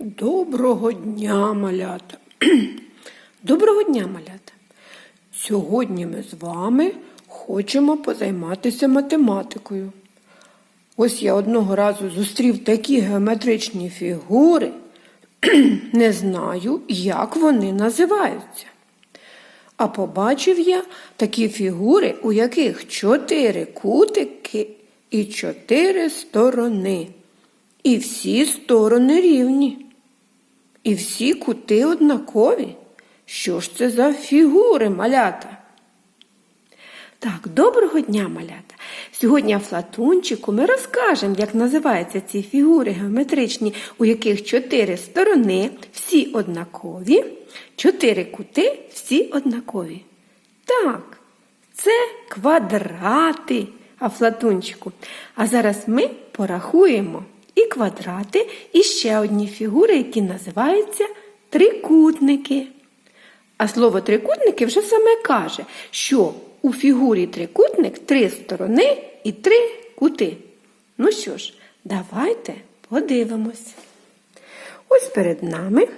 Доброго дня, малята. Доброго дня, малята. Сьогодні ми з вами хочемо позайматися математикою. Ось я одного разу зустрів такі геометричні фігури, не знаю, як вони називаються. А побачив я такі фігури, у яких чотири кутики і чотири сторони. І всі сторони рівні. І всі кути однакові. Що ж це за фігури, малята? Так, доброго дня, малята. Сьогодні в Флатунчику ми розкажемо, як називаються ці фігури геометричні, у яких чотири сторони, всі однакові, чотири кути, всі однакові. Так, це квадрати, Афлатунчику. А зараз ми порахуємо і квадрати, і ще одні фігури, які називаються трикутники. А слово трикутники вже саме каже, що у фігурі трикутник три сторони і три кути. Ну що ж, давайте подивимось. Ось перед нами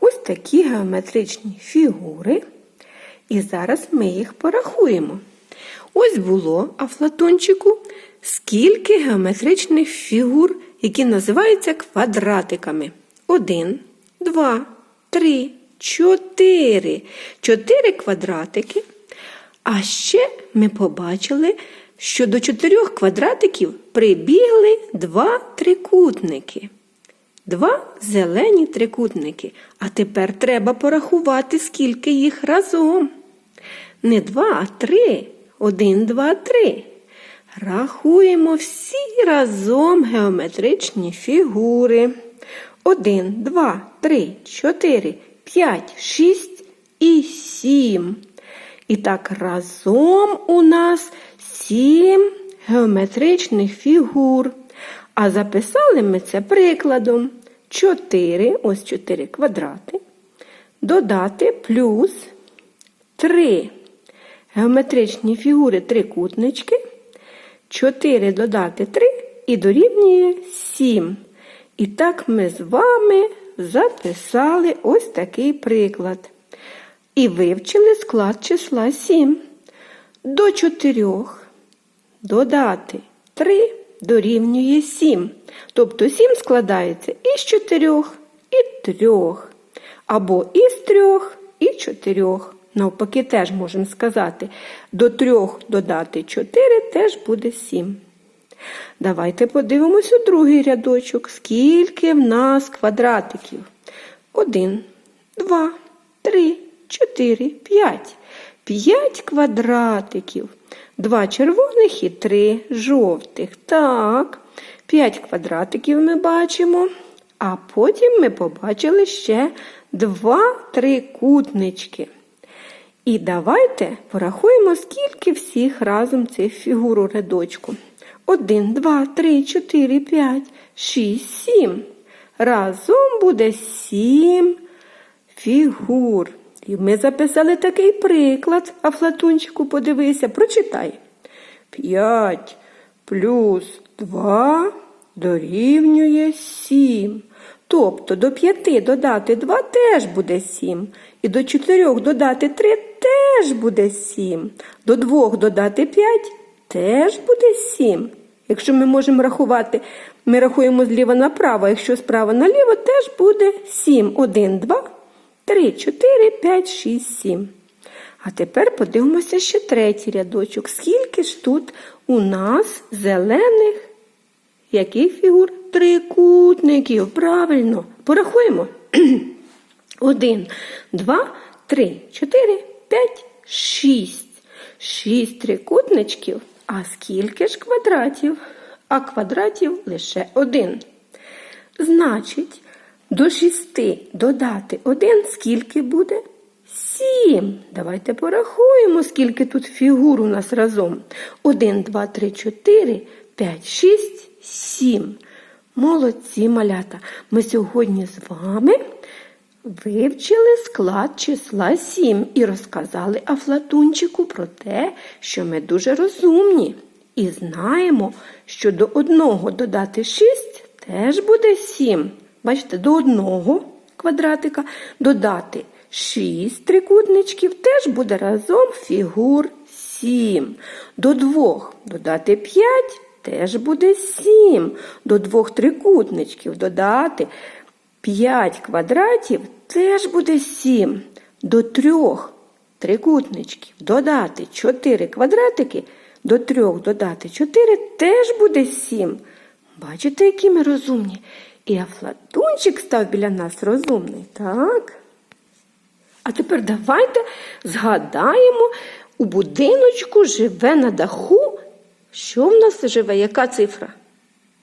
ось такі геометричні фігури. І зараз ми їх порахуємо. Ось було Афлатончику скільки геометричних фігур, які називаються квадратиками. Один, два, три, чотири. Чотири квадратики. А ще ми побачили, що до чотирьох квадратиків прибігли два трикутники. Два зелені трикутники. А тепер треба порахувати, скільки їх разом. Не два, а три. Один, два, три. Рахуємо всі разом геометричні фігури. Один, два, три, чотири, п'ять, шість і сім. І так разом у нас сім геометричних фігур. А записали ми це прикладом. Чотири, ось чотири квадрати. Додати плюс три геометричні фігури трикутнички. 4 додати 3 і дорівнює 7. І так ми з вами записали ось такий приклад. І вивчили склад числа 7. До 4 додати 3 дорівнює 7. Тобто 7 складається із 4 і 3. Або із 3 і 4. Навпаки, теж можемо сказати, до 3 додати 4 теж буде 7. Давайте подивимось у другий рядочок, скільки в нас квадратиків. 1, 2, 3, 4, 5. 5 квадратиків. Два червоних і три жовтих. Так, 5 квадратиків ми бачимо. А потім ми побачили ще два трикутнички. І давайте порахуємо, скільки всіх разом цих фігур у рядочку. 1, 2, 3, 4, 5, 6, 7. Разом буде 7 фігур. І ми записали такий приклад. А Флатунчику, подивися, прочитай. 5 плюс 2 дорівнює 7. Тобто до 5 додати 2 теж буде 7. І до 4 додати 3 теж буде 7. До 2 додати 5 теж буде 7. Якщо ми можемо рахувати, ми рахуємо зліва направо, якщо справа наліво, теж буде 7. 1, 2, 3, 4, 5, 6, 7. А тепер подивимося ще третій рядочок. Скільки ж тут у нас зелених яких фігур? Трикутників. Правильно. Порахуємо. Один, два, три, чотири, п'ять, шість. Шість трикутничків. А скільки ж квадратів? А квадратів лише один. Значить, до шести додати один, скільки буде? Сім. Давайте порахуємо, скільки тут фігур у нас разом. Один, два, три, чотири, п'ять, шість, сім. Молодці малята. Ми сьогодні з вами вивчили склад числа 7 і розказали Афлатунчику про те, що ми дуже розумні. І знаємо, що до одного додати 6 теж буде 7. бачите, до одного квадратика додати 6 трикутничків, теж буде разом фігур 7. До двох додати 5, теж буде 7. До двох трикутничків додати 5 квадратів, теж буде 7. До трьох трикутничків додати 4 квадратики, до трьох додати 4 теж буде 7. Бачите, які ми розумні? І Афлатунчик став біля нас розумний, так? А тепер давайте згадаємо, у будиночку живе на даху. Що в нас живе? Яка цифра?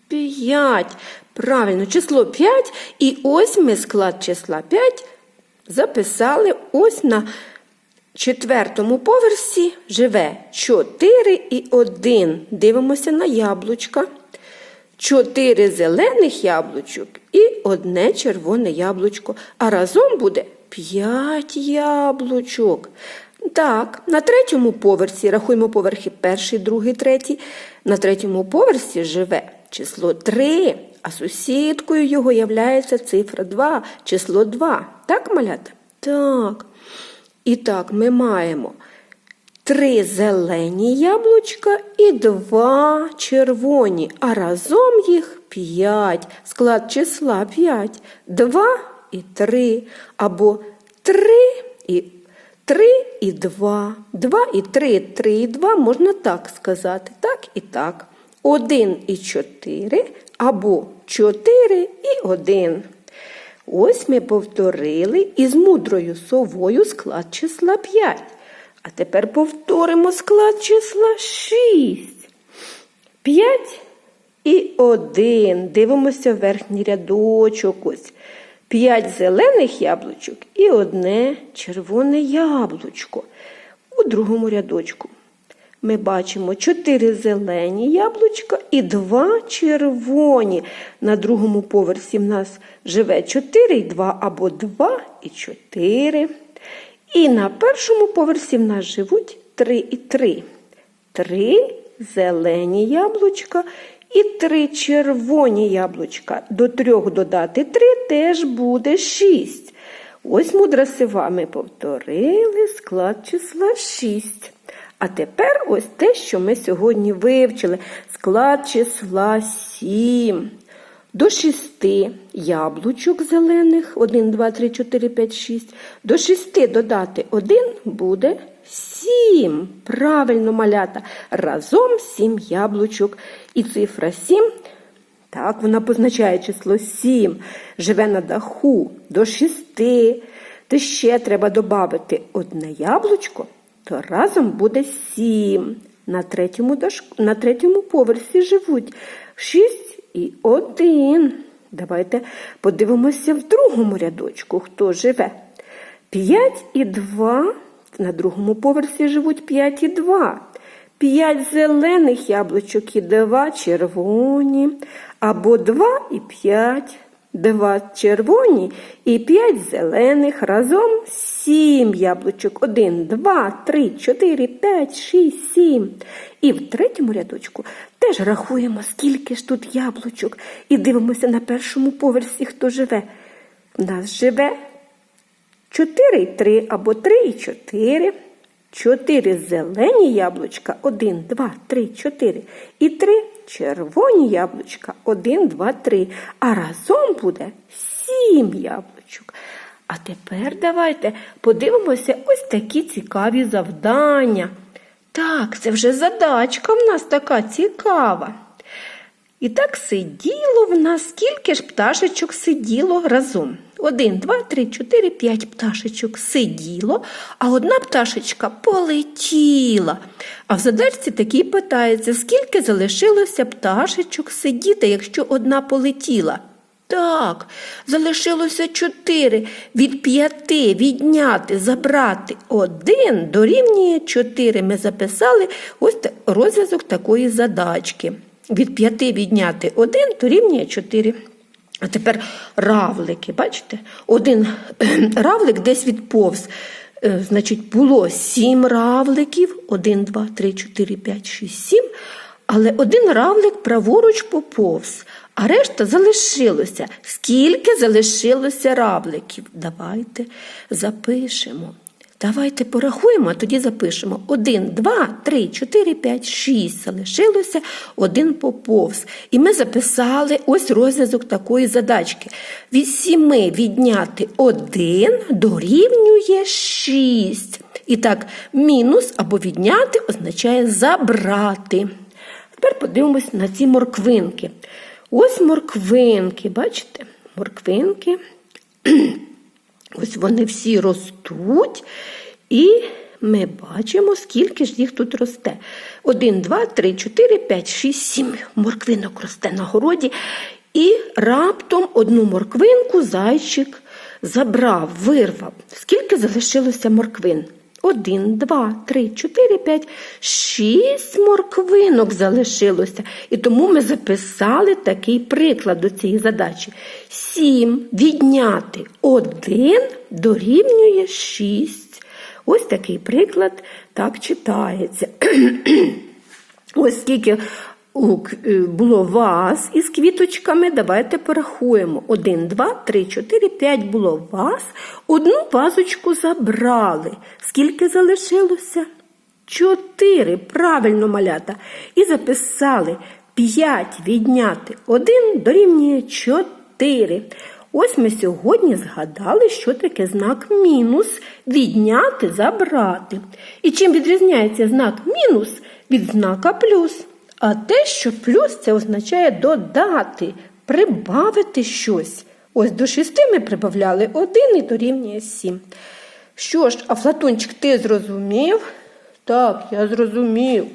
П'ять. Правильно, число 5. І ось ми склад числа 5 записали ось на четвертому поверсі живе 4 і 1. Дивимося на яблучка. Чотири зелених яблучок і одне червоне яблучко. А разом буде п'ять яблучок. Так, на третьому поверсі, рахуємо поверхи перший, другий, третій. На третьому поверсі живе число 3, а сусідкою його являється цифра 2, число 2. Так, малята? Так. І так, ми маємо три зелені яблучка і два червоні, а разом їх п'ять. Склад числа п'ять. Два і три. Або три і три і два. Два і три, три і два можна так сказати. Так і так. Один і чотири, або чотири і один. Ось ми повторили із мудрою совою склад числа 5. А тепер повторимо склад числа 6. 5 і 1. Дивимося в верхній рядочок. Ось. 5 зелених яблучок і одне червоне яблучко. У другому рядочку ми бачимо 4 зелені яблучка і 2 червоні. На другому поверсі в нас живе 4 і 2 або 2 і 4. І на першому поверсі в нас живуть 3 і 3. 3 зелені яблучка і 3 червоні яблучка. До 3 додати 3 теж буде 6. Ось мудра сива ми повторили склад числа 6. А тепер ось те, що ми сьогодні вивчили. Склад числа 7. До 6 яблучок зелених 1, 2, 3, 4, 5, 6. До 6 додати 1 буде 7. Правильно малята. Разом 7 яблучок. І цифра 7. Так, вона позначає число 7. Живе на даху до 6. То ще треба додати одне яблучко, то разом буде 7. На третьому, дошк... на третьому поверсі живуть 6 і 1. Давайте подивимося в другому рядочку, хто живе. 5 і 2. На другому поверсі живуть 5 і 2. 5 зелених яблучок і 2 червоні. Або 2 і 5. 2 червоні і 5 зелених. Разом 7 яблучок. 1, 2, 3, 4, 5, 6, 7. І в третьому рядочку теж рахуємо, скільки ж тут яблучок. І дивимося на першому поверсі, хто живе. У нас живе 4 і 3 або 3 і 4. 4 зелені яблучка, 1, 2, 3, 4. І 3 червоні яблучка, 1, 2, 3. А разом буде 7 яблучок. А тепер давайте подивимося ось такі цікаві завдання. Так, це вже задачка в нас така цікава. І так сиділо в нас, скільки ж пташечок сиділо разом. Один, два, три, чотири, п'ять пташечок сиділо, а одна пташечка полетіла. А в задачці такий питається, скільки залишилося пташечок сидіти, якщо одна полетіла? Так, залишилося чотири. Від п'яти відняти, забрати один дорівнює чотири. Ми записали ось розв'язок такої задачки. Від п'яти відняти один дорівнює чотири. А тепер равлики, бачите? Один равлик десь відповз. Е, Значить, було сім равликів. Один, два, три, чотири, п'ять, шість, сім. Але один равлик праворуч поповз, а решта залишилося. Скільки залишилося равликів? Давайте запишемо. Давайте порахуємо, а тоді запишемо. Один, два, три, чотири, п'ять, шість. Залишилося один поповз. І ми записали ось розв'язок такої задачки. Від сіми відняти один дорівнює шість. І так, мінус або відняти означає забрати. Тепер подивимось на ці морквинки. Ось морквинки, бачите? Морквинки. Ось вони всі ростуть, і ми бачимо, скільки ж їх тут росте. Один, два, три, чотири, п'ять, шість, сім морквинок росте на городі. І раптом одну морквинку зайчик забрав, вирвав. Скільки залишилося морквин? Один, два, три, чотири, п'ять, шість морквинок залишилося. І тому ми записали такий приклад до цієї задачі. Сім відняти один дорівнює шість. Ось такий приклад так читається. Ось е, було ваз із квіточками, давайте порахуємо. Один, два, три, чотири, п'ять було ваз. Одну вазочку забрали. Скільки залишилося? Чотири. Правильно малята. І записали п'ять відняти один дорівнює чотири. Ось ми сьогодні згадали, що таке знак мінус відняти, забрати. І чим відрізняється знак мінус від знака плюс? А те, що плюс це означає додати, прибавити щось. Ось до шести ми прибавляли один і дорівнює сім. Що ж, Афлатунчик, ти зрозумів? Так, я зрозумів.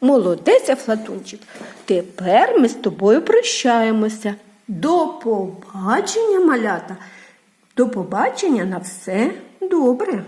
Молодець, Афлатунчик. Тепер ми з тобою прощаємося. До побачення, малята. До побачення на все добре.